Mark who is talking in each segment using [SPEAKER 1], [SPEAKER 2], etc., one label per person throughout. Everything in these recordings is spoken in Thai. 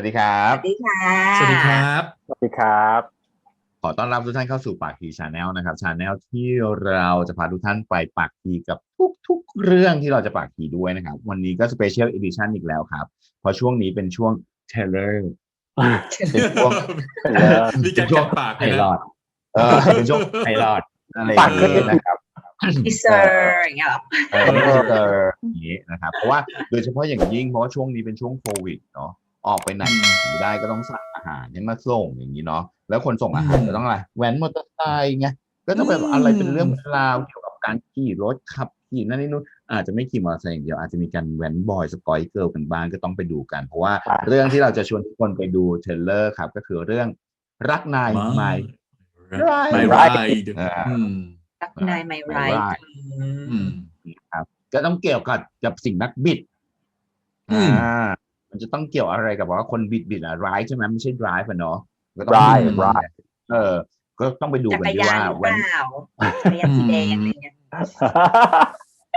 [SPEAKER 1] สวัสดีครับ
[SPEAKER 2] สวัสดีค่ะ
[SPEAKER 3] สวัสดีครับ
[SPEAKER 4] สวัสดีครับ
[SPEAKER 1] ขอต้อนรับทุกท่านเข้าสู่ปากทีชาแนลนะครับชาแนลที่เราจะพาทุกท่านไปปากทีกับทุกๆเรื่องที่เราจะปากทีด้วยนะครับ วันนี้ก็สเปเชียลอีดิชันอีกแล้วครับ เพราะช่วงนี้เป็นช่วงเทเลอร์เป็นช่วง
[SPEAKER 3] มีการกัดปาก
[SPEAKER 1] ไพ
[SPEAKER 3] เลย
[SPEAKER 1] ลอ
[SPEAKER 3] นะ
[SPEAKER 1] ตเออเป็นช่วงไพลอตอะไรอย่างนี้นะครับ
[SPEAKER 2] ทีเซอร์อย่างเงี้ยเหรอ
[SPEAKER 1] เออไม่เจออย่างนี้นะครับ เพราะว่าโดยเฉพาะอย่างยิ่งเพราะว่าช่วงนี้เป็นช่วงโควิดเนาะ ออกไปไหนไม่ได้ก็ต้องสั่งอาหารให้มาส่งอย่างนี้เนาะแล้วคนส่งอาหารจะต้องอะไรแว้นมอเตอร์ไซค์ไงก็ต้องแบบอะไรเป็นเรื่องเป็นราวเกี่ยวกับการขี่รถขับขี่นั่นนี่นู่นอาจจะไม่ขี่มอเตอร์ไซค์อย่างเดียวอาจจะมีการแว้นบอยสกอยเกิลกันบ้างก็ต้องไปดูกัน เพราะว่า
[SPEAKER 4] ครับ
[SPEAKER 1] เรื่องที่เราจะชวนทุกคนไปดูเทรลเลอร์ครับ ก็คือเรื่องรักนายไม่
[SPEAKER 3] ไม่ไร
[SPEAKER 1] อ่า
[SPEAKER 3] อืม
[SPEAKER 2] รักนายไม่ไร
[SPEAKER 1] ไม่ไร
[SPEAKER 3] อืม
[SPEAKER 1] ครับ ก็ต้องเกี่ยวกับกับสิ่งนักบิด
[SPEAKER 3] อืม
[SPEAKER 1] อ่า มันจะต้องเกี่ยวอะไรกับว่าคนบิดบิดอะร้ายใช่ไหมไม่ใช่ drive อะเนาะก็ต้อง
[SPEAKER 4] Drive
[SPEAKER 1] บิด
[SPEAKER 4] Drive
[SPEAKER 1] เออ ก็ต้องไปดู
[SPEAKER 2] จั
[SPEAKER 1] กัน
[SPEAKER 2] กร
[SPEAKER 1] ดี
[SPEAKER 2] ยา
[SPEAKER 1] ว่าน
[SPEAKER 2] หรือเป
[SPEAKER 1] วัน
[SPEAKER 2] ล่าจักรยานสีแดงอะไรเงี้ย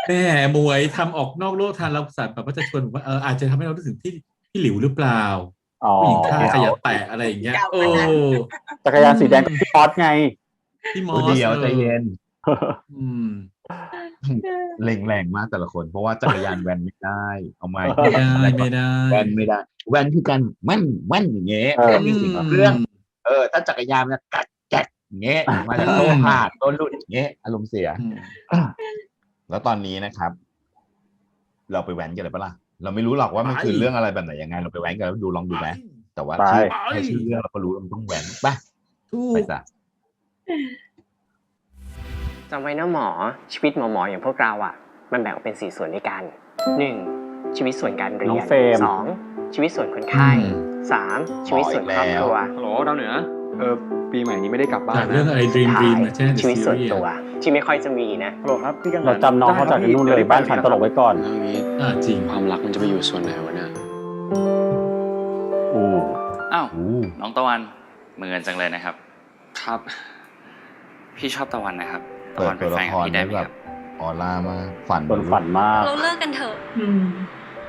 [SPEAKER 3] แม่มวยทำออกนอกโลกทานเราสัตว์แบบว่าจะชวนผมว่าเอออาจจะทำให้เรารู้สึกที่พี่หลิวหรือเปล่า
[SPEAKER 4] อ๋อ
[SPEAKER 3] ผู้หญิงท่าขยับแตะอะไรอย่างเงี้ยโอ้
[SPEAKER 4] จักรยานสีแดงกับพี่ป๊อตไง
[SPEAKER 3] พี่มอ
[SPEAKER 1] เออ
[SPEAKER 3] ส
[SPEAKER 1] เดียวใจเย็น
[SPEAKER 3] อืม
[SPEAKER 1] เร่งแรงมากแต่ละคน เพราะว่าจักรยานแวนไม่ได้ เอาไม้
[SPEAKER 3] ไม่ได้ไม่ได้
[SPEAKER 1] แวนไม่ได้ แวนคือการแว่นแว่นอย่างเงี้ยแว่นมีสิ่งเครื่อง เออ ถ้าจักรยานมันะกัดแกะอย่างเงี้ยมาจากโต้ขาดโดนลุดอย่างเงี้ยอารมณ์เสียแล้วตอนนี้นะครับ เราไปแว้นกันเลยปะล่ะเราไม่รู้หรอกว่ามันคือเรื่องอะไรแบบไหนยังไง เราไปแว้นกันแล้วดูลองดูไหมแต่ว่าชื่อแค่ชื่อเรื่องเราก็รู้ว่าต้องแว้นไปไปจ้ะ
[SPEAKER 5] จำไว้นะหมอชีวิตหมอหมอๆอย่างพวกเราอะ มันแบ่งออกเป็นสี่ส่วนด้วยกัน 1. ชีวิตส่วนการเรี
[SPEAKER 4] น้
[SPEAKER 5] ย
[SPEAKER 4] อง
[SPEAKER 5] น
[SPEAKER 4] เฟรม
[SPEAKER 5] สองชีวิตส่วนคนไข้ 3. ชีวิตส่วนครอบครัว
[SPEAKER 6] ฮัลโหลดาวเหนือเออปีใหม่นี้ไม่ได้กลับบ้า
[SPEAKER 3] จาก
[SPEAKER 6] น
[SPEAKER 3] เรื่อง
[SPEAKER 6] นะ
[SPEAKER 3] อะไรดรีมดรีมใช่ไหม
[SPEAKER 5] ชีวิตส่วนตัวที่ไม่ค่อยจะมีนะ
[SPEAKER 6] ฮัลโหลครับพี่กังหัน
[SPEAKER 4] เราจำน้องเขาจากนู่นเลยบ้านฉันตลกไว้ก่อน
[SPEAKER 6] เรื่องนี้
[SPEAKER 3] อ่าจริง
[SPEAKER 6] ความรักมันจะไปอยู่ส่วนไหนวะเนี่ย
[SPEAKER 4] อืม
[SPEAKER 7] อ้าว
[SPEAKER 1] อู้
[SPEAKER 7] น้องตะวันเหมือนจังเลยนะครับ
[SPEAKER 6] ครับ
[SPEAKER 7] พี่ชอบตะวันนะครับตะ
[SPEAKER 1] เปิด
[SPEAKER 7] วันเป็
[SPEAKER 1] ตั
[SPEAKER 7] น
[SPEAKER 1] ว
[SPEAKER 7] แฟ
[SPEAKER 1] ละ
[SPEAKER 7] น
[SPEAKER 1] ค
[SPEAKER 7] กับ
[SPEAKER 1] ร
[SPEAKER 7] พี่ได้
[SPEAKER 1] ได้
[SPEAKER 7] ไหม
[SPEAKER 1] แบ
[SPEAKER 7] ครับบ
[SPEAKER 1] ออร่ามากฝัน
[SPEAKER 4] คนฝันมาก
[SPEAKER 8] เราเลิกกันเถอะ
[SPEAKER 2] อืม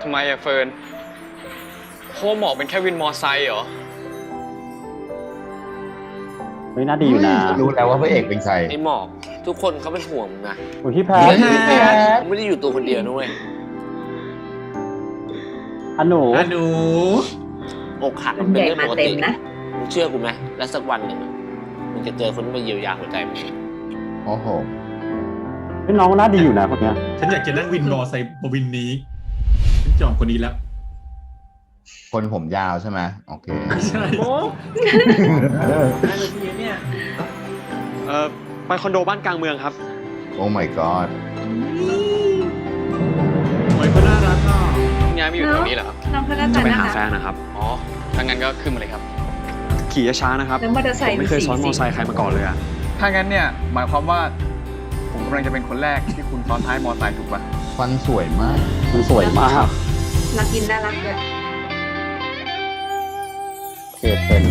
[SPEAKER 6] ทำไมอะเฟิร์นโคหมอกเป็นแค่วินมอไซค์เหรอ
[SPEAKER 4] เฮ้ยน่าดีอยู่นะ
[SPEAKER 1] รู้แล้วว่าพระเอกเป็นใคร
[SPEAKER 9] ไอ้หมอก ทุกคนเขาเป็นห่วงมึงนะ
[SPEAKER 4] อุ้ยพี่แพท
[SPEAKER 1] พี่แพท
[SPEAKER 9] มึงไม่ได้อยู่ตัวคนเดียวนะเว้ย
[SPEAKER 4] อันหนู
[SPEAKER 3] อะหนู
[SPEAKER 9] อกหัก
[SPEAKER 2] มั
[SPEAKER 9] มันน
[SPEAKER 2] ให
[SPEAKER 9] เป็น
[SPEAKER 2] ญ่
[SPEAKER 9] เรื่อง
[SPEAKER 2] มา
[SPEAKER 9] ปก
[SPEAKER 2] เต็
[SPEAKER 9] ติ
[SPEAKER 2] มนะ
[SPEAKER 9] มึงเชื่อกูไหมแล้วสักวันหนึ่งอะมึงจะเจอคนที่มาเยียวยาหัวใจมึง
[SPEAKER 1] โอ้โห
[SPEAKER 4] พี่น้องน่าดีอยู่นะคนเนี้ย
[SPEAKER 3] ฉันอยากจะนั่งวินรอไซบวินนี้ฉันจองคนนี้แล้ว
[SPEAKER 1] คนผมยาวใช่ไหมโอเค
[SPEAKER 3] ไม่ใช่
[SPEAKER 6] เออไปคอนโดบ้านกลางเมืองครับ
[SPEAKER 1] โอ้ my god
[SPEAKER 3] หมวยก็น่ารักอะ
[SPEAKER 6] ย้ายมาอยู่แถวนี้เหรอครับ
[SPEAKER 8] น้องเขาหน้า
[SPEAKER 6] จะ
[SPEAKER 8] ตา
[SPEAKER 6] ไป
[SPEAKER 8] น่า
[SPEAKER 6] หา
[SPEAKER 8] รัก
[SPEAKER 6] แฟนนะครับ อ๋อ ถ้างั้นก็ขึ้นมาเลยครับ ขี่ช้าๆนะครับ
[SPEAKER 8] แล้วมอเตอร์ไซ
[SPEAKER 6] ผม
[SPEAKER 8] ค์
[SPEAKER 6] ไม่เคยซ้อนมอ
[SPEAKER 8] สี
[SPEAKER 6] ไซค์ใครมาก่อนเลยอะ
[SPEAKER 10] ถ้างั้นเนี่ยหมายความว่า ผมกำลังจะเป็นคนแรกที่คุณซ้อนท้ายมอไซค์ถูกปะ
[SPEAKER 1] ฟันสวยมาก
[SPEAKER 4] มันสวยมาก
[SPEAKER 8] น่ากินน่ารักเลย
[SPEAKER 4] เทเป็น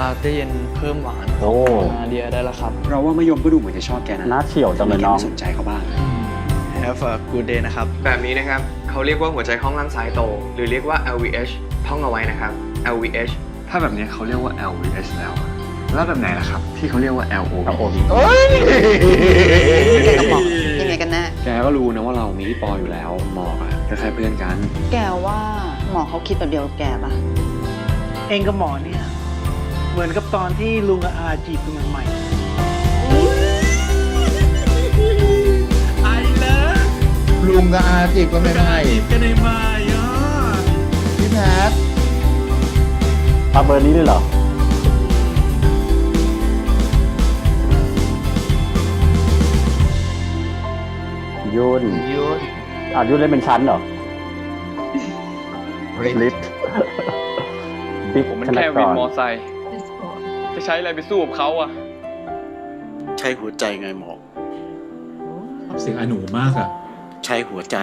[SPEAKER 9] ลาเต้เย็นเพิ่มหวาน
[SPEAKER 4] โอ้
[SPEAKER 9] นาเดียได้แล้วครับ
[SPEAKER 6] เราว่ามะยมก็ดูเหมือนจะชอบแกนะ
[SPEAKER 4] น่าเฉียวจังเลยน้อง
[SPEAKER 6] ไม่สนใจเขาบ้าง
[SPEAKER 9] Have a good day นะครับ
[SPEAKER 5] แบบนี้นะครับ เขาเรียกว่าหัวใจห้องล่างซ้ายโต หรือเรียกว่า LVH ท่องเอาไว้นะครับ LVH
[SPEAKER 6] ถ้าแบบนี้เขาเรียกว่า LVS แล้วอะ แล้วแบบไหนล่ะครับ ที่เขาเรียกว่า LOV
[SPEAKER 1] เอ้ย
[SPEAKER 8] ยังไงกันแน่
[SPEAKER 6] แกก็รู้นะว่าเรามีพี่ปออยู่แล้วหมอกอะก็แค่เพื่อนกัน
[SPEAKER 8] แกว่าหมอเขาคิดแบบเดียวกับแกปะ
[SPEAKER 11] เองกับหมอเนี่ย เหมือนกับตอนที่ลุงกับอาจีบกันใหม่
[SPEAKER 3] ไอเลิฟ
[SPEAKER 1] ลุงกับอาจีบก็ไม่ได้
[SPEAKER 3] จีบกันในมายอะ
[SPEAKER 1] พี่แพท
[SPEAKER 4] มาเบอร์นี้เลยเหรอ ยุ่น
[SPEAKER 1] ยุน
[SPEAKER 4] อะยุ่นเล่นเป็นชั้นเหรอลิฟบิ๊ก
[SPEAKER 6] ผมเป็น
[SPEAKER 4] ธน
[SPEAKER 6] แค่
[SPEAKER 4] ก
[SPEAKER 6] วิน
[SPEAKER 4] ร
[SPEAKER 6] มอไซค์จะใช้อะไรไปสู้กับเขาอะ
[SPEAKER 9] ใช้หัวใจไงหมอก
[SPEAKER 3] ชอบเสียงอาหนูมากอะ
[SPEAKER 9] ใช้หัวใจ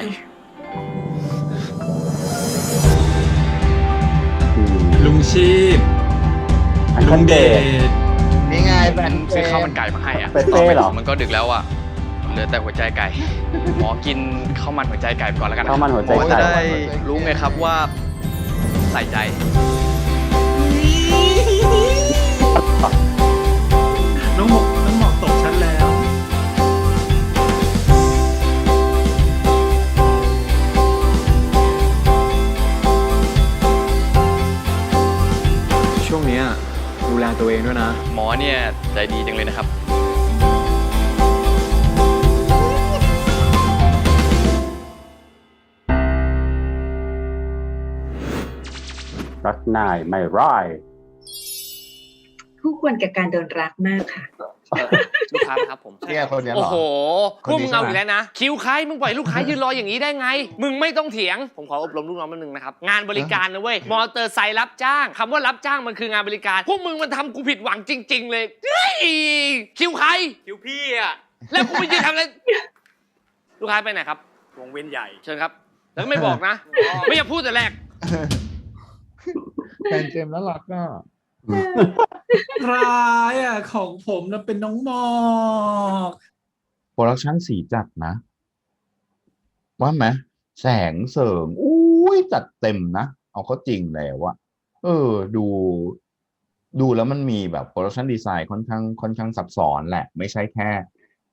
[SPEAKER 4] อืม
[SPEAKER 3] ลุงชีพ
[SPEAKER 4] อัน
[SPEAKER 3] ลุ
[SPEAKER 4] คั
[SPEAKER 3] ง
[SPEAKER 4] น
[SPEAKER 3] เด
[SPEAKER 4] เดช
[SPEAKER 3] ช
[SPEAKER 1] นี่ไงแฟน
[SPEAKER 6] ซื้อข้าวมันไก่มาให้อะ
[SPEAKER 4] เปเป้เหรอ
[SPEAKER 6] มันก็ดึกแล้วอะเห ลือแต่หัวใจไก่ หมอกินข้าวมันหัวใจไก่ไปก่อนแล้วกันนะ
[SPEAKER 4] ข้าวมันหัวใจ
[SPEAKER 6] หมอจะ
[SPEAKER 4] ไก่
[SPEAKER 6] ได้รู้ไงครับว่าใส่ใจ
[SPEAKER 1] อ
[SPEAKER 3] น้องหมอกน้องหมอกตกชั้นแล้ว
[SPEAKER 10] ช่วงเนี้ยดูแลตัวเองด้วยนะ
[SPEAKER 7] หมอเนี่ยใจดีจังเลยนะครับ
[SPEAKER 4] รักนายไม่ร้าย
[SPEAKER 2] คู่ควรกับการโดนรักมากค่ะ
[SPEAKER 9] ลูกค้าไหมครับผม
[SPEAKER 1] เนี่ยคนเนี้ยเห
[SPEAKER 9] โอ้
[SPEAKER 1] รอ
[SPEAKER 9] โห
[SPEAKER 1] ค
[SPEAKER 9] พ
[SPEAKER 1] น
[SPEAKER 9] วก
[SPEAKER 1] นี้
[SPEAKER 9] มึงเอา
[SPEAKER 1] ใช่ไหม
[SPEAKER 9] อีกแล้วนะ คิวใครมึงปล่อยลูกค้ายืนรออย่างนี้ได้ไง มึงไม่ต้องเถียง ผมขออบรมลูกน้องมาหนึ่งนะครับ งานบริการนะเว้ย มอเตอร์ไซค์รับจ้างคำว่ารับจ้างมันคืองานบริการ พวกมึงมันทำกูผิดหวังจริง ๆ เลยเฮ้ยคิวใคร คิวพี่อะแล้วกูไปยืนทำอะไร ลูกค้าไปไหนครับ วงเวียนใหญ่ เชิญครับ แล้วก็ไม่บอกนะ ไม่อยากพูดแต่แรก
[SPEAKER 1] แฟนเจมส์น่ารักอะ
[SPEAKER 3] ร้ายอะ ของผมนะเป็นน้องหมอก
[SPEAKER 1] โปรดักชั่นสีจัดนะ ว่าไหมแสงเสริงอุ้ยจัดเต็มนะ เอาเขาจริงแล้วอะเออ ดู ดูแล้วมันมีแบบโปรดักชันดีไซน์ค่อนข้างค่อนข้างซับซ้อนแหละ ไม่ใช่แค่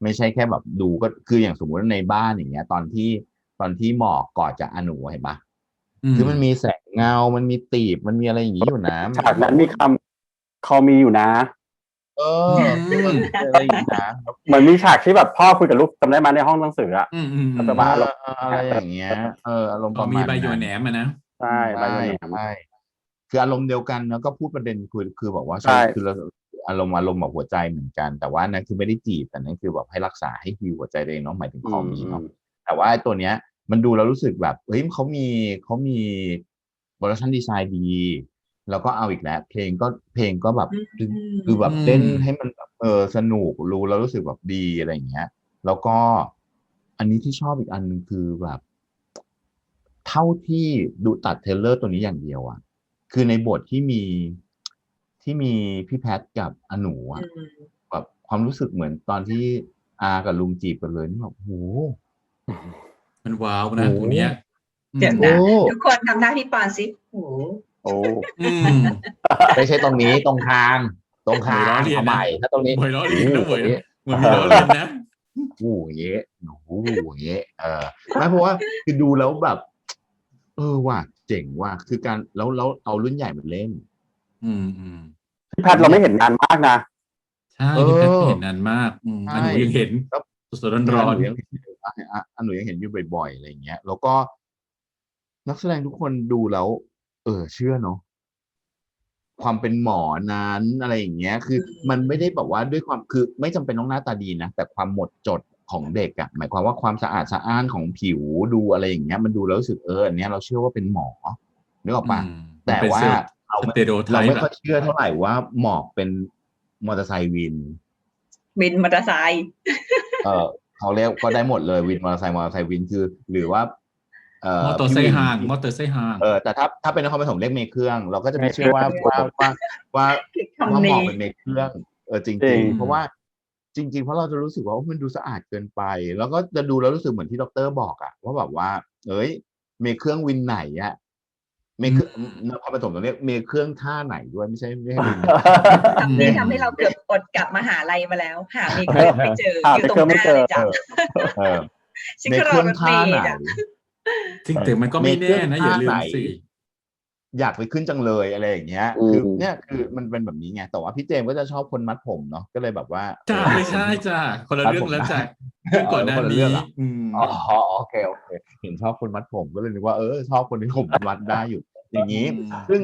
[SPEAKER 1] ไม่ใช่แค่แบบดูก็คืออย่างสมมติว่าในบ้านอย่างเงี้ย ตอนที่ตอนที่หมอกกอดจากอนูเห็นปะคือมันมีแสง เงา มันมีตีบ มันมีอะไรอย่างงี้อยู่นะ
[SPEAKER 4] ฉากนั้นมีคำเขามีอยู่นะ
[SPEAKER 1] เออมันมีอะไรอย่างงี้นะ
[SPEAKER 4] เหมือนมีฉากที่แบบพ่อคุยกับลูกจำได้ไหมาในห้องหนังสืออะ
[SPEAKER 3] อืมอืม
[SPEAKER 4] แล้ว
[SPEAKER 3] อื
[SPEAKER 4] ก็
[SPEAKER 3] ม
[SPEAKER 4] มา
[SPEAKER 1] เออเอออะไรอย่างเงี้ย เออ อารมณ์ป
[SPEAKER 3] อ๋อ
[SPEAKER 1] ระ
[SPEAKER 3] มี
[SPEAKER 1] มาณ
[SPEAKER 3] ใบโย
[SPEAKER 1] นั้น
[SPEAKER 3] แหนมอะนะ
[SPEAKER 4] ใช่ใบ
[SPEAKER 1] ใช่
[SPEAKER 4] โยแหนม
[SPEAKER 1] ใช่คืออารมณ์เดียวกันแล้วก็พูดประเด็นคือคือบอกว่า
[SPEAKER 4] ใช่
[SPEAKER 1] คือเราอารมณ์อารมณ์แบบหัวใจเหมือนกัน แต่ว่านั่นคือไม่ได้จีบแต่นั่นคือแบบให้รักษาให้ฮิวหัวใจตัวเองเนาะหมายถึงคอมีเนาะ แต่ว่าไอ้ตัวเนี้ยมันดูแล้วรู้สึกแบบเฮ้ยเขามีเขามี โปรดักชันดีไซน์ดีแล้วก็เอาอีกแล้ว เพลงก็เพลงก็แบบ
[SPEAKER 2] อืม
[SPEAKER 1] คือแบบ
[SPEAKER 3] อืม
[SPEAKER 1] เต้นให้มันแบบเออสนุกรู้แล้วรู้สึกแบบดีอะไรอย่างเงี้ย แล้วก็อันนี้ที่ชอบอีกอันหนึงคือแบบ เท่าที่ดูตัดเทรลเลอร์ตัวนี้อย่างเดียวอะคือในบทที่มีที่มีพี่แพทกับอนูอะ
[SPEAKER 2] อืม
[SPEAKER 1] แบบความรู้สึกเหมือนตอนที่อากับลุงจีบกันเลยนี่แบบโห
[SPEAKER 3] มันว้าวนะ
[SPEAKER 1] โอ้
[SPEAKER 3] ตรงเนี้ย
[SPEAKER 2] เดี๋ยว
[SPEAKER 1] โอ้
[SPEAKER 2] นะทุกคนทำหน้าพี่ปอนสิโอ้โห
[SPEAKER 4] โอ้
[SPEAKER 3] อืม
[SPEAKER 1] ไม่ใช่ตรงนี้ตรงคางตรงคา
[SPEAKER 3] ไม่ล้องเลียนนะ
[SPEAKER 1] เอาใหม่ถ้าตรงนี้
[SPEAKER 3] หมวยล้อเลียนนะหมวย
[SPEAKER 1] โอ้โห
[SPEAKER 3] เหมือนมีล้อเลียนนะ
[SPEAKER 1] โอ้โหเยะโอ้โหเยะเออไม่เพราะว่าคือดูแล้วแบบ เออว่ะเจ๋งว่ะคือการแล้วแล้วเอารุ่นใหญ่มาเล่น
[SPEAKER 3] อืมอืม
[SPEAKER 4] พี่แพทย์เราไม่เห็นนานมากนะ
[SPEAKER 3] ใช่
[SPEAKER 1] เออ
[SPEAKER 3] พี่แพทย์เห็นนานมากอืม
[SPEAKER 1] ใช่
[SPEAKER 3] อันหนูยังเห็น
[SPEAKER 1] ครับ
[SPEAKER 3] สดๆร้อน
[SPEAKER 1] หนูยังเห็นอยู่อะอะอะหนูยังเห็นอยู่บ่อยๆอะไรอย่างเงี้ย แล้วก็ นักแสดงทุกคนดูแล้ว เออ เชื่อเนาะความเป็นหมอนั้นอะไรอย่างเงี้ย คือ มันไม่ได้แบบว่าด้วยความคือ ไม่จำเป็นต้องหน้าตาดีนะแต่ความหมดจดของเด็กอะหมายความว่าความสะอาดสะอ้านของผิวดูอะไรอย่างเงี้ย มันดูแล้วรู้สึกเอออันเนี้ยเราเชื่อว่าเป็นหมอนึกออก
[SPEAKER 3] ๆ
[SPEAKER 1] ปะ
[SPEAKER 3] อืม
[SPEAKER 1] แต่
[SPEAKER 3] เป็น
[SPEAKER 1] ว่า
[SPEAKER 3] เซลล์
[SPEAKER 1] เรา
[SPEAKER 3] ส
[SPEAKER 1] ไม่
[SPEAKER 3] เตโรไท
[SPEAKER 1] เรา
[SPEAKER 3] ป์
[SPEAKER 1] ไม่
[SPEAKER 3] อะ
[SPEAKER 1] ค่อยเชื่อเท่าไหร่ว่าหมอกเป็นมอเตอร์ไซค์วิน
[SPEAKER 2] วินมอเตอร์ไซค์
[SPEAKER 1] เออเขาเรียกก็ได้หมดเลยวินมอเตอร์ไซค์มอเตอร์ไซค์วินคือ หรือว่าเอ่อ
[SPEAKER 3] มอเตอร์ไซ
[SPEAKER 1] พี่
[SPEAKER 3] ค์
[SPEAKER 1] วิน
[SPEAKER 3] ห่างมอเตอร์ไซค์ห่าง
[SPEAKER 1] เออแต่ถ้าถ้าเป็นนครปฐมเรียกเมย์เครื่อง เราก็จะไม่เชื่อว่าว่าว่าว่า
[SPEAKER 2] คำ
[SPEAKER 1] ว่าหม
[SPEAKER 2] นี้
[SPEAKER 1] อกเป็นเมย์เครื่องเออจ
[SPEAKER 4] จริ
[SPEAKER 1] ริง
[SPEAKER 4] ง
[SPEAKER 1] ๆ เพราะว่าจริง ๆ เพราะเราจะรู้สึกว่ามันดูสะอาดเกินไป แล้วก็จะดูแล้วรู้สึกเหมือนที่ดรบอกอะว่าแบบว่า เอ้ย เมย์เครื่องวินไหนอะเมย์เครื่องนครปฐมเราเรียกเมย์เครื่องท่าไหนด้วยไม่ใช่ไม่ใช่วิน
[SPEAKER 2] คำนี้ทำให้เราเกือบอดกลับมาหาลัยมาแล้ว หามีเครื่องไม่เจอ
[SPEAKER 4] หา
[SPEAKER 2] อยู่
[SPEAKER 4] ไป
[SPEAKER 2] ตร
[SPEAKER 4] เครื่อง
[SPEAKER 2] งห
[SPEAKER 4] ไม่
[SPEAKER 2] น้า
[SPEAKER 4] เจอ
[SPEAKER 2] เลยจ้ะ
[SPEAKER 1] เออ
[SPEAKER 2] ฉัน
[SPEAKER 1] เม
[SPEAKER 2] ก็
[SPEAKER 1] ย์
[SPEAKER 2] ร
[SPEAKER 1] เค
[SPEAKER 2] อ
[SPEAKER 1] รื่อง
[SPEAKER 2] รถเม
[SPEAKER 1] ท่า
[SPEAKER 2] ย์
[SPEAKER 1] ไหน
[SPEAKER 2] จ้ะ
[SPEAKER 3] จริงแต่มันก็ไม่แน่นะอย่าลืมสิ
[SPEAKER 1] อยากไปขึ้นจังเลยอะไรอย่างเงี้ย
[SPEAKER 4] อืม
[SPEAKER 1] คือเนี่ยคือมันเป็นแบบนี้ไงแต่ว่าพี่เจมส์ก็จะชอบคนมัดผมเนาะก็เลยแบบว่า
[SPEAKER 3] จ้า
[SPEAKER 1] เออ
[SPEAKER 3] ไม่ใช่จ้าคนละเรื่องแล้วจ้ะเรื่องก่อนหน้า
[SPEAKER 1] คนละเรื่
[SPEAKER 3] นี้
[SPEAKER 1] องเหรอ
[SPEAKER 3] อืม
[SPEAKER 1] อ๋อโอเคโอเค เห็นชอบคนมัดผมก็เลยนึกว่าเออชอบคนที่ผมมัดได้อยู่ อย่างนี้
[SPEAKER 3] อืม
[SPEAKER 1] ซึ่ง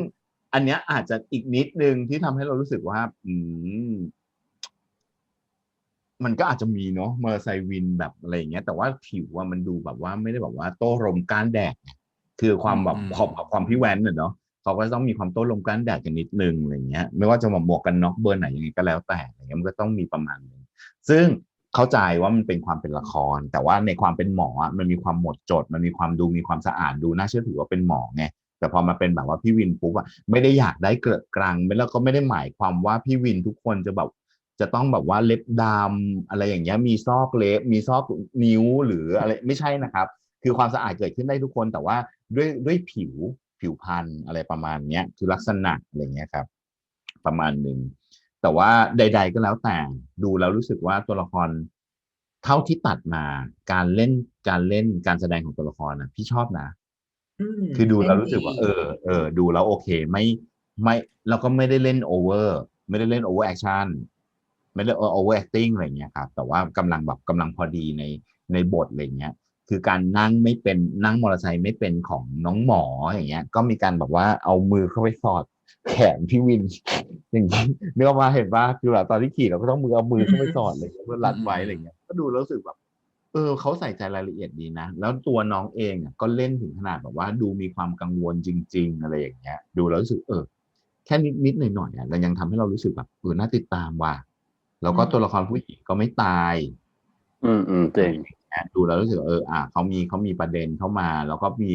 [SPEAKER 1] อันเนี้ยอาจจะอีกนิดนึงที่ทำให้เรารู้สึกว่า อืม มันก็อาจจะมีเนาะมอเตอร์ไซค์วินแบบอะไรอย่างเงี้ย แต่ว่าผิวว่ามันดูแบบว่าไม่ได้แบบว่าโต้ลมก้านแดดไงคือความแบบ
[SPEAKER 3] อืม
[SPEAKER 1] ความความพี่แว้นเนาะเขาก็ต้องมีความโต้ลมก้านแดดกันนิดนึงอะไรเงี้ย ไม่ว่าจะมาหมวกกันน็อกเบอร์ไหนยังไงก็แล้วแต่อะไรเงี้ยมันก็ต้องมีประมาณนึงซึ่งเข้าใจว่ามันเป็นความเป็นละคร แต่ว่าในความเป็นหมออะมันมีความหมดจด มันมีความดูมีความสะอาดดูน่าเชื่อถือว่าเป็นหมอไงแต่พอมาเป็นแบบว่าพี่วินปุ๊บอะไม่ได้อยากได้เกลอะกรังไม่แล้วก็ไม่ได้หมายความว่าพี่วินทุกคนจะแบบ จะต้องแบบว่าเล็บดำอะไรอย่างเงี้ยมีซอกเล็บมีซอกนิ้วหรืออะไรไม่ใช่นะครับ คือความสะอาดเกิดขึ้นได้ทุกคนแต่ว่าด้วยด้วยผิวผิวพรรณอะไรประมาณเนี้ยคือลักษณะอะไรเงี้ยครับ ประมาณหนึ่งแต่ว่าใด ๆ ก็แล้วแต่ดูแล้วรู้สึกว่าตัวละครเท่าที่ตัดมาการเล่นการเล่นการแสดงของตัวละครนะพี่ชอบนะ
[SPEAKER 2] ม
[SPEAKER 1] คือดูแล้ว
[SPEAKER 2] เล่น
[SPEAKER 1] รู้สึกว่า
[SPEAKER 2] ดี
[SPEAKER 1] เออเออดูแล้วโอเค ไม่ไม่เราก็ไม่ได้เล่นโอเวอร์ ไม่ได้เล่นโอเวอร์แอคชั่น ไม่ได้โอเวอร์แอคติ้งอะไรเงี้ยครับแต่ว่ากำลังแบบกำลังพอดีในในบทอะไรเงี้ยคือการนั่งไม่เป็นนั่งมอเตอร์ไซค์ไม่เป็นของน้องหมออย่างเงี้ย ก็มีการแบบว่าเอามือเข้าไปสอดแขนพี่วิน อย่างนี้เนื้อมาเห็นว่าคือแบบตอนที่ขี่เราก็ต้องมือเอามือเข้าไปสอดเงี้ยเพื่อรัดไว้อะไรเงี้ยก็ดูแล้วรู้สึกแบบ เออเขาใส่ใจรายละเอียดดีนะ แล้วตัวน้องเองอะก็เล่นถึงขนาดแบบว่าดูมีความกังวลจริง ๆ อะไรอย่างเงี้ย ดูแล้วรู้สึกเออ แค่นิดนิดหน่อยหน่ยๆอะเรายังทำให้เรารู้สึกแบบเออน่าติดตามว่ะ แล้วก็ตัวละครผู้หญิงก็ไม่ตาย
[SPEAKER 4] อืมอืมจริง
[SPEAKER 1] ดูแล้วรู้สึกว่าเอออะเขามีเขามีประเด็นเข้ามา แล้วก็มี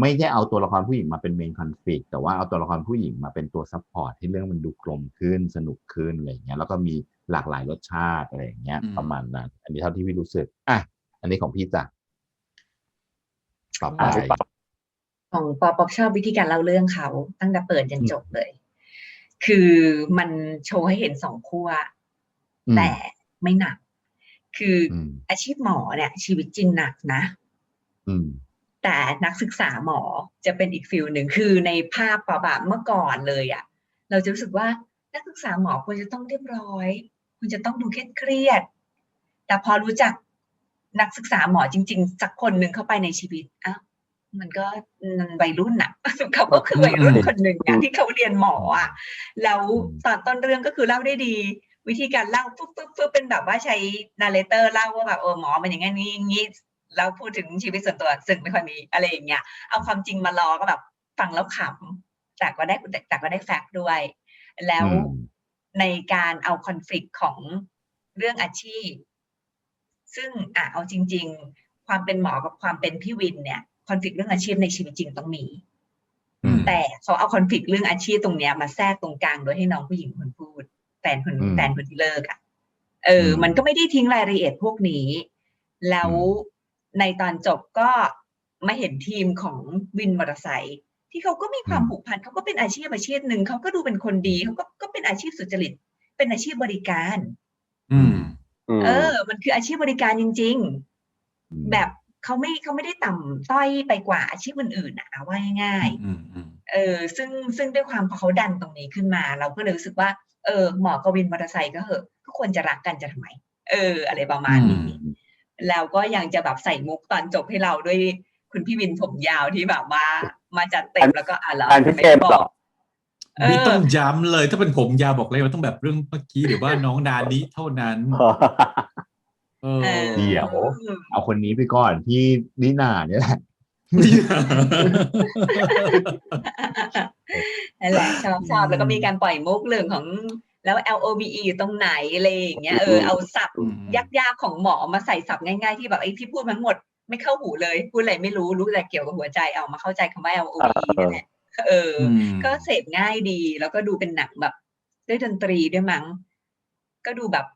[SPEAKER 1] ไม่ได้เอาตัวละครผู้หญิงมาเป็นเมนคอนฟ lict แต่ว่าเอาตัวละครผู้หญิงมาเป็นตัวซัพพอร์ตให้เรื่องมันดูกลมขึ้นสนุกขึ้นอะไรอย่างเงี้ยแล้วก็มีหลากหลายรสชาติอะไรอย่างเงี้ย
[SPEAKER 3] อืม
[SPEAKER 1] ประมาณนั้น อันนี้เท่าที่พี่รู้สึกอะอันนี้ของพี่จ้ะต่อไป
[SPEAKER 4] อะพี่ปอ
[SPEAKER 2] ของปอปอกชอบวิธีการเล่าเรื่องเขาตั้งแต่เปิดจนจบเลย คือมันโชว์ให้เห็นสองขั้ว
[SPEAKER 1] อืม
[SPEAKER 2] แต่ไม่หนัก คืออ
[SPEAKER 1] อืม
[SPEAKER 2] อาชีพหมอเนี่ย ชีวิตจริงหนักนะ
[SPEAKER 1] อืม
[SPEAKER 2] แต่นักศึกษาหมอจะเป็นอีกฟิลหนึ่งคือในภาพปะแบบเมื่อก่อนเลยอะ่ะ เราจะรู้สึกว่านักศึกษาหมอควรจะต้องเรียบร้อยควรจะต้องดูเครียดเครียดๆแต่พอรู้จักนักศึกษาหมอจริง ๆ สักคนหนึ่งเข้าไปในชีวิตอ้าวมันก็มันวัยรุ่นน่ะเขาก็คือวัยรุ่นคนหนึ่งอะที่เขาเรียนหมออะแล้วตอนต้นเรื่องก็คือเล่าได้ดี วิธีการเล่าปุ๊บปุ๊บปุ๊บเป็นแบบว่าใช้นาเรเตอร์เล่าว่าแบบเออหมอมันอย่างงี้นี้อย่างงี้แล้วพูดถึงชีวิตส่วนตัวซึ่งไม่ค่อยมีอะไรอย่างเงี้ยเอาความจริงมาล้อก็แบบฟังแล้วขำแต่ก็ได้แต่ก็ได้แฟกต์ด้วย แล้ว
[SPEAKER 1] อืม
[SPEAKER 2] ในการเอาคอน FLICT ของเรื่องอาชีพ ซึ่งอะเอาจริง ๆ ความเป็นหมอกับความเป็นพี่วินเนี่ยคอน FLICT เรื่องอาชีพในชีวิตจริงต้องมี
[SPEAKER 1] อืม
[SPEAKER 2] แต่เขาเอาคอน FLICT เรื่องอาชีพตรงเนี้ยมาแทรกตรงกลางโดยให้น้องผู้หญิงคนพูด แฟนคน
[SPEAKER 1] อืม
[SPEAKER 2] แฟนคนที่เลิกอะเอออ
[SPEAKER 1] ม
[SPEAKER 2] มันก็ไม่ได้ทิ้งรายละเอียดพวกนี้ แล้วในตอนจบก็มาเห็นทีมของวินมอเตอร์ไซค์ที่เขาก็มีความผูกพันเขาก็เป็นอาชีพอาชีพหนึ่งเขาก็ดูเป็นคนดีเขาก็ก็เป็นอาชีพสุจริต เป็นอาชีพบริการ
[SPEAKER 3] อืม
[SPEAKER 4] อืม
[SPEAKER 2] เออ มันคืออาชีพบริการจริง
[SPEAKER 1] อืม
[SPEAKER 2] ๆแบบเขาไม่เขาไม่ได้ต่ำต้อยไปกว่าอาชีพอื่นๆนะเอาว่าง่ายๆ
[SPEAKER 3] อืมอืม
[SPEAKER 2] เออซึ่งซึ่งด้วยความพอเขาดันตรงนี้ขึ้นมา เราก็เลยรู้สึกว่าเออหมอกับวินมอเตอร์ไซค์ก็เหอะก็ควรจะรักกันจะทำไม เออ อะไรประมาณนี้ แล้วก็ยังจะแบบใส่มุกตอนจบให้เราด้วยคุณพี่วินผมยาวที่แบบว่ามาจัดเต็มแล้วก็อะเหรอ
[SPEAKER 4] อันพี่เทพเหรอ
[SPEAKER 2] เออ
[SPEAKER 3] ไม่ต้องย้ำเลยถ้าเป็นผมยาวบอกเลยว่าต้องแบบเรื่องเมื่อกี้หรือว่าน้องดานิเท่านั้นเออ
[SPEAKER 2] เออ
[SPEAKER 1] เดี๋ยวเอาคนนี้ไปก่อนที่นิน่าเนี่ยแหละ
[SPEAKER 2] นั่นแหละชอบชอบแล้วก็มีการปล่อยมุกเรื่องของแล้ว LOBE อยู่ตรงไหนอะไรอย่างเงี้ยเออเอาศัพท์
[SPEAKER 3] อืม
[SPEAKER 2] ยากๆของหมอมาใส่ศัพท์ง่ายๆที่แบบไอ้ที่พูดมาทั้งหมดไม่เข้าหูเลย พูดอะไรไม่รู้รู้แต่เกี่ยวกับหัวใจเอามาเข้าใจคำว่า LOBE นี่แหละเอออ
[SPEAKER 3] อืม
[SPEAKER 2] ก็เสพง่ายดี แล้วก็ดูเป็นหนังแบบด้วยดนตรีด้วยมั้งก็ดูแบบ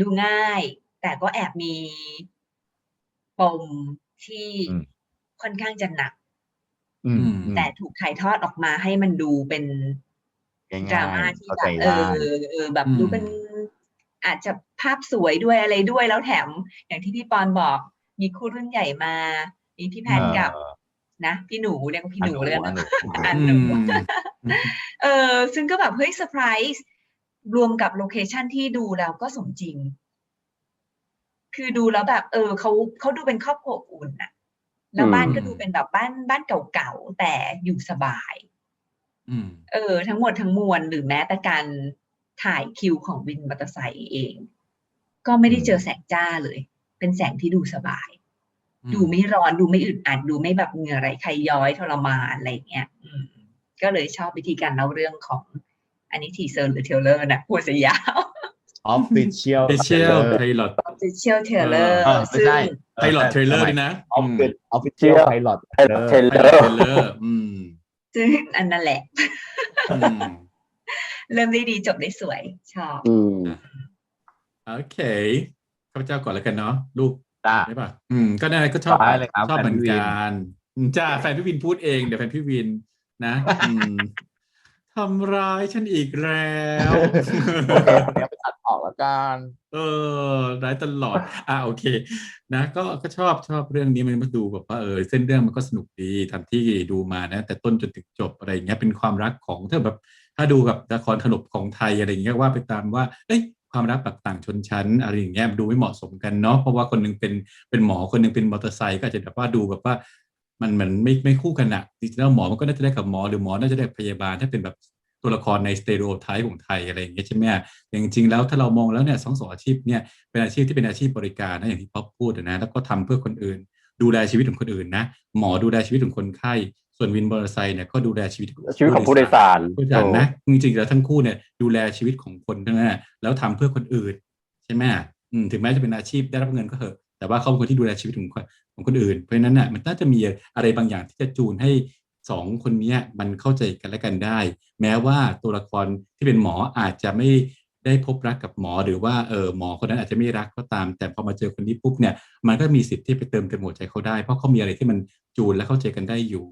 [SPEAKER 2] ดูง่าย แต่ก็แอบมีปมที่
[SPEAKER 1] อืม
[SPEAKER 2] ค่อนข้างจะหนัก
[SPEAKER 1] อืมอืม
[SPEAKER 2] แต่ถูกถ่ายทอดออกมาให้มันดูเป็น
[SPEAKER 1] ง่ายๆ
[SPEAKER 2] ดราม่าที่
[SPEAKER 1] เข้า
[SPEAKER 2] แบ
[SPEAKER 1] ใจ
[SPEAKER 2] บเอ
[SPEAKER 1] ได้
[SPEAKER 2] อเออแบบ
[SPEAKER 3] อืม
[SPEAKER 2] ดูเป็นอาจจะภาพสวยด้วยอะไรด้วยแล้วแถม อย่างที่พี่ปอนบอก มีคู่รุ่นใหญ่มามีพี่แพนกับ
[SPEAKER 1] เออ
[SPEAKER 2] นะพี่หนูเรียกว่าพี่หนูเลย
[SPEAKER 1] อั
[SPEAKER 2] นะ
[SPEAKER 1] นหนู
[SPEAKER 2] อั
[SPEAKER 1] อั
[SPEAKER 2] น
[SPEAKER 1] น
[SPEAKER 2] ห
[SPEAKER 1] ห
[SPEAKER 2] นู
[SPEAKER 1] นู
[SPEAKER 3] อืม
[SPEAKER 2] เออซึ่งก็แบบเฮ้ยเซอร์ไพรส์รวมกับโลเคชันที่ดูแล้วก็สมจริง คือดูแล้วแบบ เออเขาเขาดูเป็นครอบครัวอบอุ่นอะ แล้วบ้านก็ดูเป็นแบบบ้านบ้านเก่าๆแต่อยู่สบาย
[SPEAKER 3] อืม
[SPEAKER 2] เออ ทั้งหมดทั้งมวลหรือแม้แต่การถ่ายคิวของวินมอเตอร์ไซค์เอง ก็ไม่ได้เจอแสงจ้าเลย เป็นแสงที่ดูสบาย ดูไม่ร้อนดูไม่อึดอัดดูไม่แบบเหงื่อไหลใครย้อยทรมานอะไรอย่างเงี้ยอืมก็เลยชอบวิธีการเล่าเรื่องของอันนี้ทีเซอร์หรือเทเลอร์นะพูดเสียยาว
[SPEAKER 1] ออฟฟิเชียล
[SPEAKER 3] Special Pilot
[SPEAKER 2] อ f เชียลเทเลอร์
[SPEAKER 1] เออไม่
[SPEAKER 2] ซึ่ง
[SPEAKER 1] ใช่
[SPEAKER 3] Pilot Trailer ด้วยนะ
[SPEAKER 1] ออฟฟิศออฟฟิเชียลไพลอต
[SPEAKER 4] เทเล
[SPEAKER 3] ไเต
[SPEAKER 4] อร์
[SPEAKER 3] Trailer อืม
[SPEAKER 2] ซึ่งอันนั่นแหละ
[SPEAKER 3] อืม
[SPEAKER 2] เริ่มได้ดีจบได้สวย ชอบ
[SPEAKER 4] อืม
[SPEAKER 3] โอเคข้าพเจ้าก่อนแล้วกันเนาะลูก
[SPEAKER 1] จ้า
[SPEAKER 3] ได้ป่ะอืม ก็นั่นแหละก็ชอบ
[SPEAKER 1] ได้เลยครับ
[SPEAKER 3] ชอบเหมือน
[SPEAKER 1] แฟนพี่วิน
[SPEAKER 3] กันอืมจ้าแฟนพี่วินพูดเองเดี๋ยวแฟนพี่วิน นะอืมทำร้ายฉันอีกแล้ว
[SPEAKER 1] โอเคคนนี้ไป ตัดออกแล้วกัน
[SPEAKER 3] เออร้ายตลอด อ่าโอเค นะ ก็ก็ชอบชอบเรื่องนี้มันมาดูแบบว่าเออเส้นเรื่องมันก็สนุกดีทำที่ดูมานะ แต่ต้นจนถึงจบอะไรอย่างเงี้ยเป็นความรักของถ้าแบบ ถ้าดูกับละครขนบของไทยอะไรอย่างเงี้ยว่าไปตามว่าเอ้ยความรักแบบต่างชนชั้นอะไรอย่างเงี้ยดูไม่เหมาะสมกันเนาะเพราะว่าคนหนึงเป็นเป็นหมอคนหนึงเป็นมอเตอร์ไซค์ก็อาจจะแบบว่าดูแบบว่ามันมันไม่ไม่คู่กันอะจริงๆแล้วหมอมันก็น่าจะได้กับหมอหรือหมอน่าจะได้พยาบาลถ้าเป็นแบบ ตัวละครในสเต r ร o ไทป์ของไทยอะไรอย่างเงี้ยใช่ไหมแต่จริงๆแล้วถ้าเรามองแล้วเนี่ยสองสองอาชีพเนี่ยเป็นอาชีพที่เป็นอาชีพบริการนะอย่างที่ป๊อปพูดนะแล้วก็ทำเพื่อคนอื่น ดูแลชีวิตของคนอื่นนะหมอดูแลชีวิตของคนไข้ส่วนวินมอเตอร์ไซค์เนี่ยก็ดูแลชีวิต
[SPEAKER 4] ชีวิตของผู้โดยสาร
[SPEAKER 3] ผู้โดยสารนะจริงๆแล้วทั้งคู่เนี่ยดูแลชีวิตของคนทั้งนั้นนะแล้วทำเพื่อคนอื่นใช่ไหมอืมถึงแม้จะเป็นอาชีพได้รับเงินก็เถอะแต่ว่าเขาเป็นคนที่ดูแลชีวิตของคนของคนอื่น เพราะฉะนั้นน่ะมันน่าจะมีอะไรบางอย่างที่จะจูนให้ สองคนนี้มันเข้าใจกันและกันได้ แม้ว่าตัวละครที่เป็นหมออาจจะไม่ได้พบรักกับหมอหรือว่าเออหมอคนนั้นอาจจะไม่รักก็ตาม แต่พอมาเจอคนนี้ปุ๊บเนี่ยมันก็มีสิทธิ์ที่ไปเติมเต็มหัวใจเขาได้ เพราะเขามีอะไรที่มันจูนและเข้าใจกันได้อยู่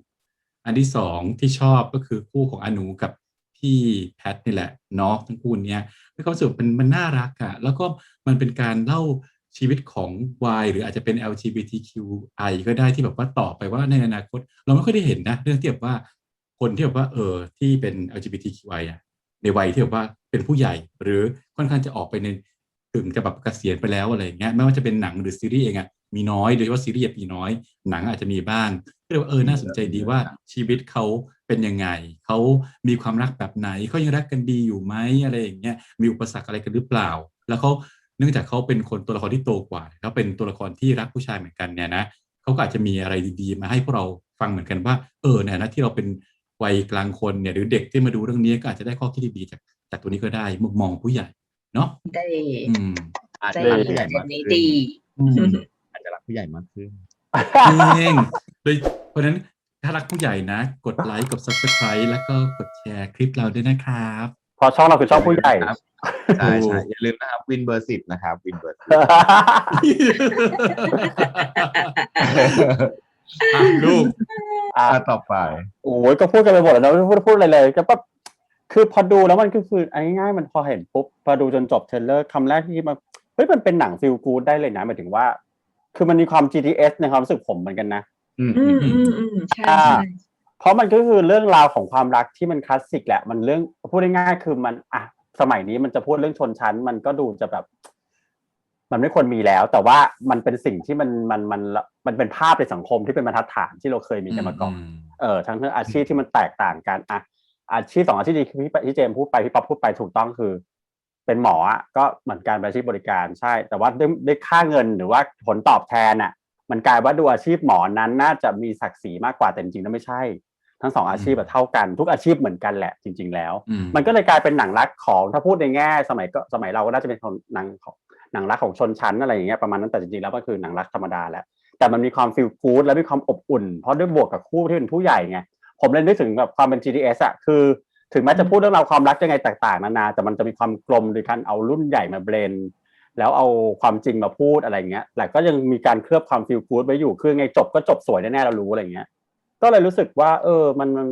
[SPEAKER 3] อันที่สองที่ชอบก็คือคู่ของอนูกับพี่แพทนี่แหละเนาะทั้งคู่เนี้ยมีความรู้สึกมันมันน่ารักอะแล้วก็มันเป็นการเล่า ชีวิตของ Y หรืออาจจะเป็น LGBTQI ก็ได้ที่แบบว่าต่อไปว่าในอนาคต เราไม่ค่อยได้เห็นนะ เรื่องที่แบบว่าคนที่แบบว่าเออที่เป็น LGBTQI อะในวัยที่แบบว่าเป็นผู้ใหญ่ หรือค่อนข้างจะออกไปในถึงจะแบบเกษียณไปแล้วอะไรอย่างเงี้ยไม่ว่าจะเป็นหนังหรือซีรีส์เองอะมีน้อยโดยเฉพาะซีรีส์อะมีน้อย หนังอาจจะมีบ้างก็เลยว่าเออน่าสนใจดีว่าชีวิตเขาเป็นยังไงเขามีความรักแบบไหนเขายังรักกันดีอยู่ไหมอะไรอย่างเงี้ยมีอุปสรรคอะไรกันหรือเปล่า แล้วเขา เนื่องจากเขาเป็นคนตัวละครที่โตกว่าเขาเป็นตัวละครที่รักผู้ชายเหมือนกันเนี่ยนะเขาก็อาจจะมีอะไรดีๆ มาให้พวกเราฟังเหมือนกันว่า เออในฐานะที่เราเป็นวัยกลางคนเนี่ยหรือเด็กที่มาดูเรื่องนี้ก็อาจจะได้ข้อคิดดีๆจากจากตัวนี้ก็ได้มุมมองผู้ใหญ่เนาะ
[SPEAKER 2] ได้
[SPEAKER 3] อืม
[SPEAKER 1] อาจ
[SPEAKER 2] ได้
[SPEAKER 1] จะรักผู้ใหญ่
[SPEAKER 2] เห็
[SPEAKER 1] มานก
[SPEAKER 2] นี้
[SPEAKER 1] ขึ้น
[SPEAKER 2] ดี
[SPEAKER 3] อืม
[SPEAKER 1] อาจจะรักผู้ใหญ่มากขึ้น
[SPEAKER 3] จริงโดยเพราะฉะนั้นถ้ารักผู้ใหญ่นะ กดไลค์กด subscribe แล้วก็กดแชร์คลิปเราด้วยนะครับ
[SPEAKER 4] เพอช่องเราคือช่องผู้ใหญ่
[SPEAKER 1] ครับใช่ใช่อย่าลืมนะครับวินเบอร์สิบนะครับวินเบอร์สิบ
[SPEAKER 3] อะลูก
[SPEAKER 4] อะ
[SPEAKER 1] อะต่อไป
[SPEAKER 4] โอ้ยก็พูดกันไปหมดแล้วนะไม่พูดพูดอะไรเลยก็แบบคือพอดูแล้วมันก็คืออันง่ายๆมันพอเห็นปุ๊บพอดูจนจบเทรลเลอร์คำแรกที่มาเฮ้ยมันเป็นหนังฟิลกูดได้เลยนะหมายถึงว่า คือมันมีความ GTS ในความรู้สึกผมเหมือนกันนะ
[SPEAKER 1] อืม
[SPEAKER 2] อื
[SPEAKER 1] อื
[SPEAKER 2] ม
[SPEAKER 1] ม
[SPEAKER 2] อืมอืมใช่
[SPEAKER 4] อ่า
[SPEAKER 2] ใช่
[SPEAKER 4] เพราะมันก็คือเรื่องราวของความรักที่มันคลาสสิกแหละ มันเรื่องพูดง่ายๆคือมันอะสมัยนี้มันจะพูดเรื่องชนชั้น มันก็ดูจะแบบ มันไม่ควรมีแล้ว แต่ว่ามันเป็นสิ่งที่มันมันมันมันเป็นภาพในสังคมที่เป็นบรรทัดฐานที่เราเคยมีกันมาก่อนเออทั้งเรื่องอาชีพที่มันแตกต่างกันอะอาชีพสองอาชีพที่พี่ที่เจมส์พูดไปพี่ป๊อปพูดไปถูกต้องคือ เป็นหมออะก็เหมือนการเป็นอาชีพบริการใช่ แต่ว่าด้วยด้วยค่าเงินหรือว่าผลตอบแทนอะ มันกลายว่าดูอาชีพหมอนั้นน่าจะมีศักดิ์ศรีมากกว่าแต่จริงๆแล้วไม่ใช่ ทั้งสองอาชีพอะเท่ากันทุกอาชีพเหมือนกันแหละจริง ๆ แล้ว
[SPEAKER 3] อืม
[SPEAKER 4] มันก็เลยกลายเป็นหนังรักของถ้าพูดในแง่สมัยก็สมัยเราก็น่าจะเป็นของหนังของหนังรักของชนชั้นอะไรอย่างเงี้ยประมาณนั้นแต่จริงๆแล้วก็คือหนังรักธรรมดาแหละแต่มันมีความฟีลกู๊ดและมีความอบอุ่น เพราะด้วยบวกกับคู่ที่เป็นผู้ใหญ่ไงผมเลยนึกถึงแบบความเป็น GDS อะคือ ถึงแม้จะพูดเรื่องราวความรักยังไงต่างๆนานาแต่มันจะมีความกลมโดยการเอารุ่นใหญ่มาเบรนแล้วเอาความจริงมาพูดอะไรเงี้ยแต่ก็ยังมีการเคลือบความฟีลกู๊ดไว้อยู่คือไงจบก็จบสวยแน่ๆเรารู้อะไรเงี้ย ก็เลยรู้สึกว่า เออ มันมัน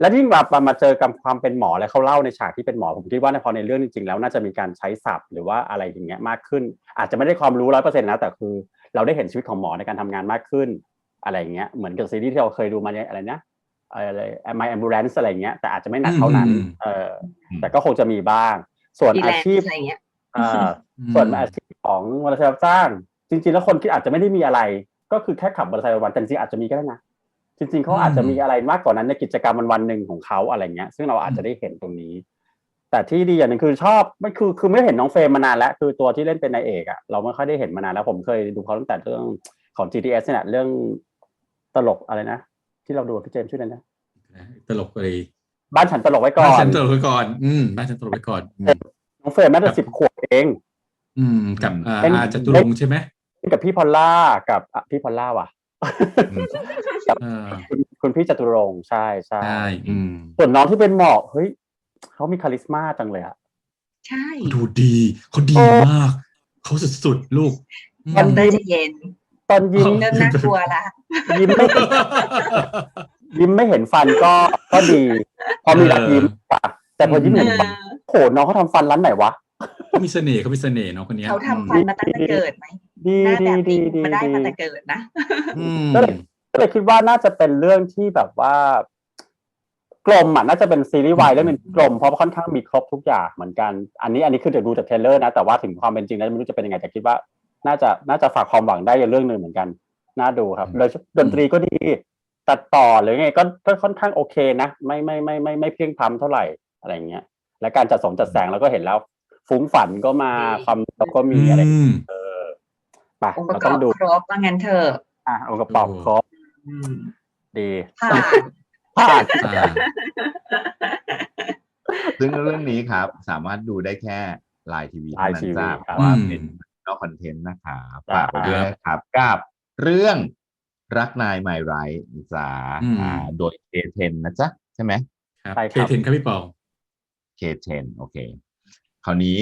[SPEAKER 4] แล้วยิ่งแบบมาเจอกับความเป็นหมอแล้วเขาเล่าในฉากที่เป็นหมอผมคิดว่าในพอในเรื่องจริงๆแล้วน่าจะมีการใช้ศัพท์ หรือว่าอะไรอย่างเงี้ยมากขึ้น อาจจะไม่ได้ความรู้ร้อยเปอร์เซ็นต์นะแต่คือ เราได้เห็นชีวิตของหมอในการทำงานมากขึ้น อะไรอย่างเงี้ยเหมือนกับซีรีส์ที่เราเคยดูมาเนี่ยอะไรนะอะไร My Ambulance อะไรอย่างเงี้ยแต่อาจจะไม่หนักเท่านั้น
[SPEAKER 3] อืม
[SPEAKER 4] เออแต่ก็คงจะมีบ้าง ส่วน
[SPEAKER 2] ดีแล
[SPEAKER 4] อานชีพ
[SPEAKER 2] ด์อะไรเงี้ย
[SPEAKER 4] เอ่อส่วนอาชีพของมอเตอร์ไซค์รับจ้าง จริง ๆ แล้วคนคิดอาจจะไม่ได้มีอะไร ก็คือแค่ขับมอเตอร์ไซค์วันๆแต่จริงๆอาจจะมีก็ได้นะ จริง ๆเขาอาจจะมีอะไรมากกว่านั้นในกิจกรรมวันวันๆหนึ่งของเขาอะไรเงี้ย ซึ่งเราอาจจะได้เห็นตรงนี้ แต่ที่ดีอย่างหนึ่งคือชอบไม่คือคือไม่เห็นน้องเฟรมมานานแล้ว คือตัวที่เล่นเป็นนายเอกอะเราไม่ค่อยได้เห็นมานานแล้ว ผมเคยดูเขาตั้งแต่เรื่องของ GTS เนี่ยเรื่องตลกอะไรนะที่เราดูกับพี่เจมส์ชื่ออะไรนะ
[SPEAKER 3] ตลกเลย
[SPEAKER 4] บ้านฉันตลกไว้ก่
[SPEAKER 3] บ้าน
[SPEAKER 4] อน
[SPEAKER 3] ฉันตลกไว้ก่อน อืมบ้านฉันตลกไว้ก่อนอืม
[SPEAKER 4] น้องเฟรมน่าจะสิบขวบเอง
[SPEAKER 3] อืมกับอ่า
[SPEAKER 4] เป็น
[SPEAKER 3] อาจตุรงค์ใช่ไหม
[SPEAKER 4] กับพี่พอลล่ากับอะพี่พอลล่าว่ะ
[SPEAKER 3] เออ
[SPEAKER 4] คุณคุณพี่จตุรงค์ใช่ใช่
[SPEAKER 3] ใช่อืม
[SPEAKER 4] ส่วนน้องที่เป็นหมอกเฮ้ยเขามีคาลิสมาจังเลยอะ
[SPEAKER 2] ใช่
[SPEAKER 3] ดูดีเขาดีมากเขาสุดๆลูกอืม
[SPEAKER 4] มัน
[SPEAKER 2] เตอร์ใจะเย็น
[SPEAKER 4] ตอนยิ้ม
[SPEAKER 2] เริ่มน่ากลัวละ
[SPEAKER 4] ยิ้มไม่ยิ้มไม่เห็นฟันก็ก็ดี พอมีรักยิ้มปะแต่พอยิ้ม
[SPEAKER 2] เอ
[SPEAKER 4] เห็น
[SPEAKER 2] อ
[SPEAKER 4] ฟันโหน้องเขาทำฟันร้านไหนวะ
[SPEAKER 3] เขามีเสน่ห์เขามีเสน่ห์เนาะคนเนี้ย
[SPEAKER 2] เขาทำฟันมาตั้งแต่เกิดไหม
[SPEAKER 4] ดี
[SPEAKER 2] หน้า
[SPEAKER 4] ดี
[SPEAKER 2] แบบ
[SPEAKER 4] ดี
[SPEAKER 2] นี้
[SPEAKER 4] ดี
[SPEAKER 2] มาได้
[SPEAKER 4] ดี
[SPEAKER 2] มาแต่เกิดนะ
[SPEAKER 3] อืม
[SPEAKER 4] ก็เลยก็เลยคิดว่าน่าจะเป็นเรื่องที่แบบว่า กลมอะน่าจะเป็นซีรีส์วายเรื่องหนึงที่กลมเพราะค่อนข้างมีครบทุกอย่างเหมือนกัน อันนี้อันนี้คือเดี๋ยวดูจากเทรลเลอร์นะแต่ว่าถึงความเป็นจริงแล้วไม่รู้จะเป็นยังไงแต่คิดว่า น่าจะน่าจะฝากความหวังได้ในเรื่องหนึ่งเหมือนกัน น่าดูครับโดยดนตรีก็ดี ตัดต่อหรือไงก็ก็ค่อนข้างโอเคนะไม่ไม่ไม่ไม่ไม่เพียงพล้ำเท่าไหร่อะไรอย่างเงี้ย และการจัดสงจัดแสงเราก็เห็นแล้ว ฟุ้งฝันก็มา
[SPEAKER 2] ดี
[SPEAKER 4] ความแล้วก็มีอะไร
[SPEAKER 3] อืม
[SPEAKER 4] เออ ไป
[SPEAKER 2] องค์ประ
[SPEAKER 4] เรา
[SPEAKER 2] ก
[SPEAKER 4] ต้
[SPEAKER 2] อ
[SPEAKER 4] อบงดู
[SPEAKER 2] ครบว่างั้นเถอะ
[SPEAKER 4] อะองค์ประกอบครบ
[SPEAKER 2] อืม
[SPEAKER 4] ดี
[SPEAKER 2] ผ่าน
[SPEAKER 4] ผ่าน
[SPEAKER 3] อ่า
[SPEAKER 1] ซึ่งเรื่องนี้ครับ สามารถดูได้แค่ไลน์ทีวี
[SPEAKER 4] ไลน์
[SPEAKER 1] เท่านั้นจ้า
[SPEAKER 4] TV
[SPEAKER 1] เพ
[SPEAKER 4] ครับ
[SPEAKER 1] ราะว่า
[SPEAKER 3] อืม
[SPEAKER 1] เป็นนอกคอนเทนต์นะครับ
[SPEAKER 4] จ้า
[SPEAKER 1] ฝากไปด้วยนะครับกับเรื่องรักนายไม่ไรจ้า
[SPEAKER 3] อืม
[SPEAKER 1] อ่าโดยเคเทนนะจ๊ะใช่ไหม
[SPEAKER 3] ครับ
[SPEAKER 4] ใช่
[SPEAKER 3] เค
[SPEAKER 4] ครับ
[SPEAKER 3] เทนครับพี่ปอ
[SPEAKER 1] เคเทนโอเค คราวนี้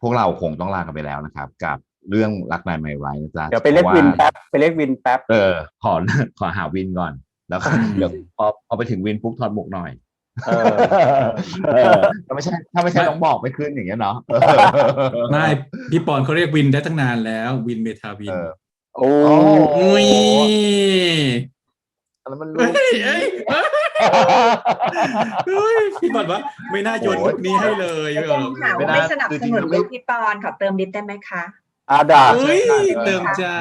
[SPEAKER 1] พวกเราคงต้องลากันไปแล้วนะครับ กับ เรื่องรักนายไม่ไรนะจ๊ะ
[SPEAKER 4] เดี๋ยวไปเรียก
[SPEAKER 1] พราะ
[SPEAKER 4] วิน
[SPEAKER 1] ว่า
[SPEAKER 4] แป๊บไปเรียกวินแป๊บ
[SPEAKER 1] เออขอขอหาวินก่อน แล้วก็
[SPEAKER 3] อืม
[SPEAKER 1] เดี๋ยวพอพอไปถึงวินปุ๊บถอดหมวกหน่อย
[SPEAKER 4] เออ
[SPEAKER 1] เออถ้าไม่ใช่ถ้าไม่ใช่ต้องบอกไม่ขึ้นอย่างเงี้ยเนาะ
[SPEAKER 3] ไม่พี่ปอนเขาเรียกวินได้ตั้งนานแล้ววินเมทาวิน
[SPEAKER 1] เออ
[SPEAKER 4] โอ้
[SPEAKER 1] โอ้โห
[SPEAKER 3] อุ้ย
[SPEAKER 1] แล้วมัน
[SPEAKER 3] เฮ้
[SPEAKER 1] รู้
[SPEAKER 3] ยเอ้ยเฮ้ยพี่ปอนว่าไม่น่าโยนมุกนี้ให้เลย
[SPEAKER 2] จะ
[SPEAKER 3] เอ
[SPEAKER 2] เป็น
[SPEAKER 3] อ
[SPEAKER 2] ข่าวว่าไม่สนับสนุนลูกพี่ปอนขอเติมดิสได้ไหมคะ
[SPEAKER 4] อาดา
[SPEAKER 3] เฮ้ยเติมจ้า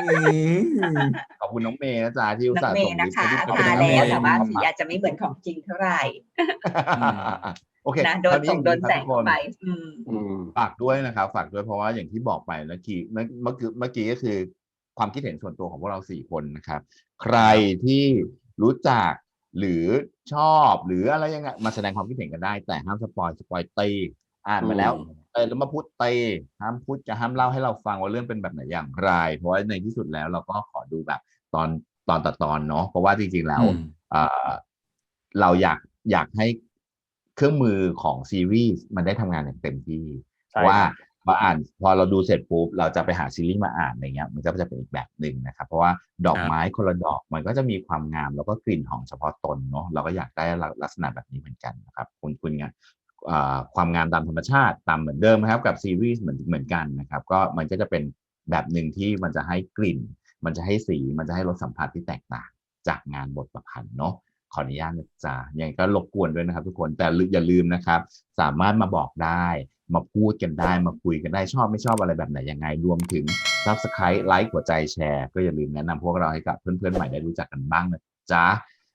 [SPEAKER 3] อืม
[SPEAKER 1] ขอบคุณน้องเมย์นะจ๊ะที่อุต
[SPEAKER 2] น้อ
[SPEAKER 1] ส่างห์
[SPEAKER 2] เม
[SPEAKER 1] ส่ง
[SPEAKER 2] ย์
[SPEAKER 1] ลิ
[SPEAKER 2] นะ
[SPEAKER 1] สต์
[SPEAKER 2] คะ
[SPEAKER 1] ให้
[SPEAKER 3] ขอบ
[SPEAKER 1] พี่
[SPEAKER 3] คุณ
[SPEAKER 2] มา
[SPEAKER 3] น้องเมย์
[SPEAKER 2] แล้วแต่ว่าสีอาจจะไม่เหมือนของจริงเท่าไหร่
[SPEAKER 1] โอเค
[SPEAKER 2] นะโดน
[SPEAKER 1] คราว
[SPEAKER 2] ส่งโดน
[SPEAKER 1] อย่าง
[SPEAKER 2] แส
[SPEAKER 1] นี้
[SPEAKER 2] ง
[SPEAKER 1] ครับทุกคน
[SPEAKER 2] ไปอืม
[SPEAKER 4] อืม
[SPEAKER 1] ฝากด้วยนะครับ ฝากด้วยเพราะว่าอย่างที่บอกไปเมื่อกี้เมื่อเมื่อกี้เมื่อกี้ก็คือความคิดเห็นส่วนตัวของพวกเราสี่คนนะครับ ใครที่รู้จักหรือชอบหรืออะไรยังไงมาแสดงความคิดเห็นกันได้ แต่ห้ามสปอยสปอยตีอ่านมาแล้ว
[SPEAKER 4] อืม
[SPEAKER 1] เออแล้วมาพูดตีห้ามพูดจะห้ามเล่าให้เราฟังว่าเรื่องเป็นแบบไหนอย่างไร เพราะว่าในที่สุดแล้วเราก็ขอดูแบบตอนตอนต่อตอนเนาะเพราะว่าจริงๆแล้ว
[SPEAKER 3] อืม
[SPEAKER 1] เอ่อเราอยากอยากให้เครื่องมือของซีรีส์มันได้ทำงานอย่างเต็มที่
[SPEAKER 4] ใช่
[SPEAKER 1] ว่า
[SPEAKER 4] ครับ
[SPEAKER 1] มาอ่านพอเราดูเสร็จปุ๊บเราจะไปหาซีรีส์มาอ่านอะไรเงี้ยมันก็จะเป็นอีกแบบหนึ่งนะครับ เพราะว่าดอกไม้คนละดอกมันก็จะมีความงามแล้วก็กลิ่นหอมเฉพาะตนเนาะเราก็อยากได้ลักษณะแบบนี้เหมือนกันนะครับ คุณคุณงานอ่า ความงามตามธรรมชาติตามเหมือนเดิมนะครับกับซีรีส์เหมือนเหมือนกันนะครับก็มันก็จะเป็นแบบหนึ่งที่มันจะให้กลิ่น มันจะให้สีมันจะให้รสสัมผัสที่แตกต่าง จากงานบทประพันธ์เนาะขออนุญาตนะจ๊ะยังไงก็รบกวนด้วยนะครับ ทุกคนแต่อย่าลืมนะครับ สามารถมาบอกได้ มาพูดกันได้มาคุยกันได้ชอบไม่ชอบอะไรแบบไหนยังไงรวมถึง subscribe ไลค์หัวใจแชร์ ก็อย่าลืมแนะนำพวกเราให้กับเพื่อนๆใหม่ได้รู้จักกันบ้างนะจ๊ะ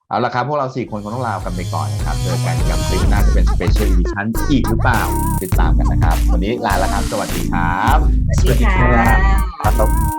[SPEAKER 1] เอาละครับ พวกเราสี่คนคงต้องลากันไปก่อนนะครับเจอกันกับคลิปหน้าจะเป็น special edition อีกหรือเปล่าติดตามกันนะครับ วันนี้ลาแล้วครับ สวัสดีครับ
[SPEAKER 2] สวัสดีค่ะ
[SPEAKER 4] ครับ